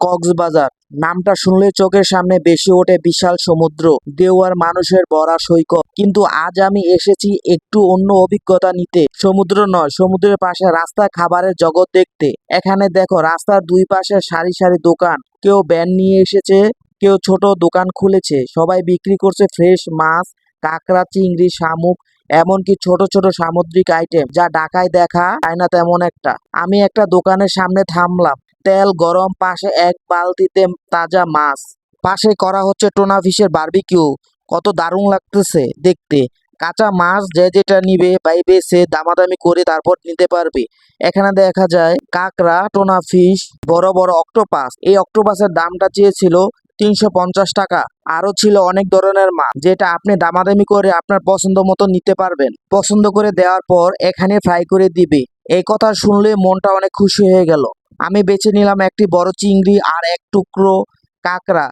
কক্সবাজার। নামটা শুনলে চোখের সামনে বেশি ওঠে বিশাল সমুদ্র, দেওয়ার মানুষের ভরা সৈকত। কিন্তু আজ আমি এসেছি একটু অন্য অভিজ্ঞতা নিতে। সমুদ্র নয়, সমুদ্রের পাশে রাস্তা খাবারের জগৎ দেখতে। এখানে দেখো, রাস্তার দুই পাশে সারি সারি দোকান। কেউ ব্যান নিয়ে এসেছে, কেউ ছোট দোকান খুলেছে। সবাই বিক্রি করছে ফ্রেশ মাছ, কাঁকড়া, চিংড়ি, শামুক, এমনকি ছোট ছোট সামুদ্রিক আইটেম, যা ঢাকায় দেখা যায় না তেমন একটা। আমি একটা দোকানের সামনে থামলাম। তেল গরম, পাশে এক বালতিতে তাজা মাছ। পাশে করা হচ্ছে টোনা ফিশের বার্বিকিউ। কত দারুণ লাগতেছে দেখতে। কাঁচা মাছ যে যেটা নিবে, পাইবে, সে দামাদামি করে তারপর নিতে পারবে। এখানে দেখা যায়, কাঁকড়া, টোনা ফিশ, বড় বড় অক্টোপাস। এই অক্টোপাসের দামটা চেয়েছিল তিনশো পঞ্চাশ টাকা। আরও ছিল অনেক ধরনের মাছ, যেটা আপনি দামাদামি করে আপনার পছন্দ মতো নিতে পারবেন। পছন্দ করে দেওয়ার পর এখানে ফ্রাই করে দিবে। এই কথা শুনলে মনটা অনেক খুশি হয়ে গেল। আমি বেছে নিলাম একটি বড় চিংড়ি আর এক টুকরো কাঁকড়া।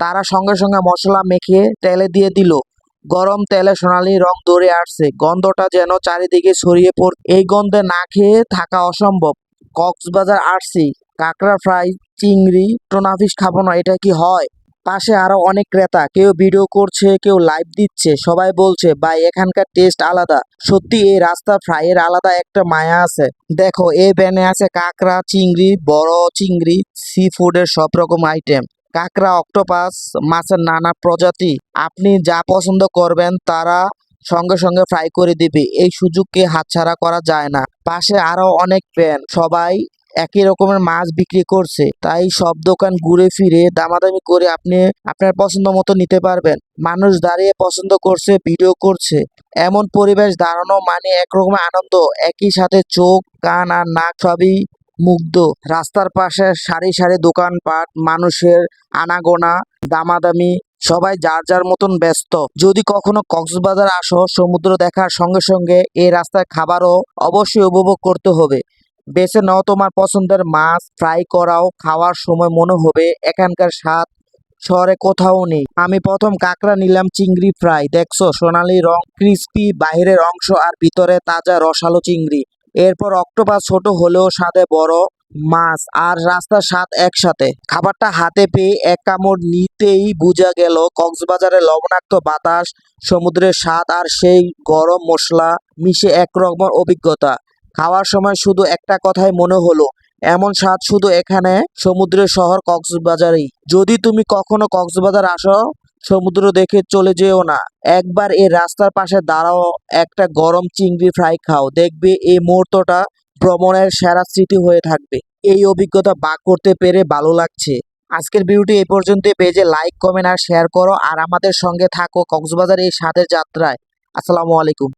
তারা সঙ্গে সঙ্গে মশলা মেখে তেলে দিয়ে দিল। গরম তেলে সোনালি রং ধরে আসছে। গন্ধটা যেন চারিদিকে ছড়িয়ে পড় এই গন্ধে না খেয়ে থাকা অসম্ভব। কক্সবাজার আসছি। কাঁকড়া ফ্রাই, চিংড়ি টোনা ফিশ খাব না, এটা কি হয়? পাশে আরও অনেক ক্রেতা, কেউ ভিডিও করছে, কেউ লাইভ দিচ্ছে, সবাই বলছে, ভাই, এখানকার টেস্ট আলাদা। সত্যি, এই রাস্তা ফ্রাইয়ের আলাদা একটা মায়া আছে। দেখো, এই ব্যানে আছে কাঁকড়া, চিংড়ি, বড় চিংড়ি সি ফুডের সব রকম আইটেম কাঁকড়া অক্টোপাস মাছের নানা প্রজাতি। আপনি যা পছন্দ করবেন, তারা সঙ্গে সঙ্গে ফ্রাই করে দিবে। এই সুযোগকে হাতছাড়া করা যায় না। পাশে আরও অনেক প্যান সবাই একই রকমের মাছ বিক্রি করছে। তাই সব দোকান ঘুরে ফিরে দামাদামি করে আপনি আপনার পছন্দ মতো নিতে পারবেন। মানুষ দাঁড়িয়ে পছন্দ করছে, ভিডিও করছে। এমন পরিবেশ দাঁড়ানো মানে একরকম আনন্দ। একই সাথে চোখ, কান আর নাক সবই মুগ্ধ। রাস্তার পাশে সারি সারি দোকানপাট, মানুষের আনাগোনা, দামাদামি, সবাই যার যার মতন ব্যস্ত। যদি কখনো কক্সবাজার আসো, সমুদ্র দেখার সঙ্গে সঙ্গে এই রাস্তার খাবারও অবশ্যই উপভোগ করতে হবে। বেছে নাও তোমার পছন্দের মাছ ফ্রাই করাও, খাওয়ার সময় মনে হবে এখানকার স্বাদ, শহরে কোথাও নেই। আমি প্রথম কাঁকড়া নিলাম চিংড়ি ফ্রাই দেখছ, সোনালি রং ক্রিস্পি বাহিরের অংশ আর ভিতরে তাজা রসালো চিংড়ি। এরপর অক্টোপাস ছোট হলেও স্বাদে বড় মাছ আর রাস্তার স্বাদ একসাথে। খাবারটা হাতে পেয়ে এক কামড় নিতেই বোঝা গেল কক্সবাজারের লবণাক্ত বাতাস, সমুদ্রের স্বাদ আর সেই গরম মশলা মিশে একরকম অভিজ্ঞতা। খাওয়ার সময় শুধু একটা কথাই মনে হলো, এমন স্বাদ শুধু এখানে সমুদ্রের শহর কক্সবাজারেই। যদি তুমি কখনো কক্সবাজার আসো, সমুদ্র দেখে চলে যেও না। একবার এই রাস্তার পাশে দাঁড়াও, একটা গরম চিংড়ি ফ্রাই খাও, দেখবে এই মুহূর্তটা ভ্রমণের সেরা স্মৃতি হয়ে থাকবে। এই অভিজ্ঞতা বাক করতে পেরে ভালো লাগছে। আজকের ভিডিওটি এই পর্যন্ত পেজে লাইক কমেন্ট আর শেয়ার করো, আর আমাদের সঙ্গে থাকো কক্সবাজার এই স্বাদের যাত্রায়। আসসালামু আলাইকুম।